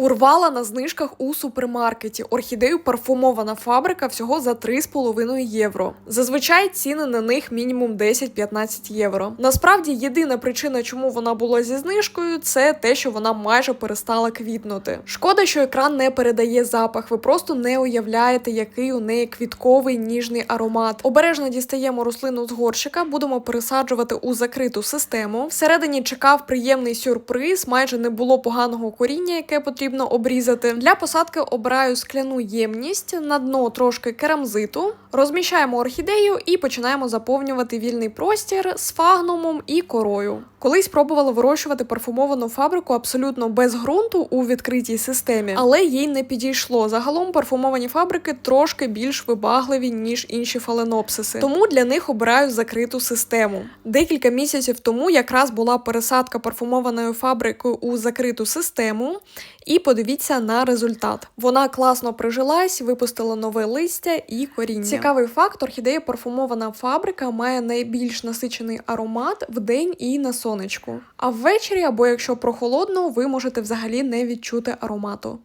Урвала на знижках у супермаркеті. Орхідею парфумована фабрика всього за 3,5 євро. Зазвичай ціни на них мінімум 10-15 євро. Насправді, єдина причина, чому вона була зі знижкою, це те, що вона майже перестала квітнути. Шкода, що екран не передає запах. Ви просто не уявляєте, який у неї квітковий ніжний аромат. Обережно дістаємо рослину з горщика, будемо пересаджувати у закриту систему. Всередині чекав приємний сюрприз. Майже не було поганого коріння, яке потрібно обрізати. Для посадки обираю скляну ємність, на дно трошки керамзиту, розміщаємо орхідею і починаємо заповнювати вільний простір з фагнумом і корою. Колись пробувала вирощувати парфумовану фабрику абсолютно без ґрунту у відкритій системі, але їй не підійшло. Загалом парфумовані фабрики трошки більш вибагливі ніж інші фаленопсиси. Тому для них обираю закриту систему. Декілька місяців тому якраз була пересадка парфумованою фабрикою у закриту систему. Подивіться на результат. Вона класно прижилась, випустила нове листя і коріння. Цікавий факт: орхідея парфумована фабрика має найбільш насичений аромат вдень і на сонечку. А ввечері, або якщо прохолодно, ви можете взагалі не відчути аромату.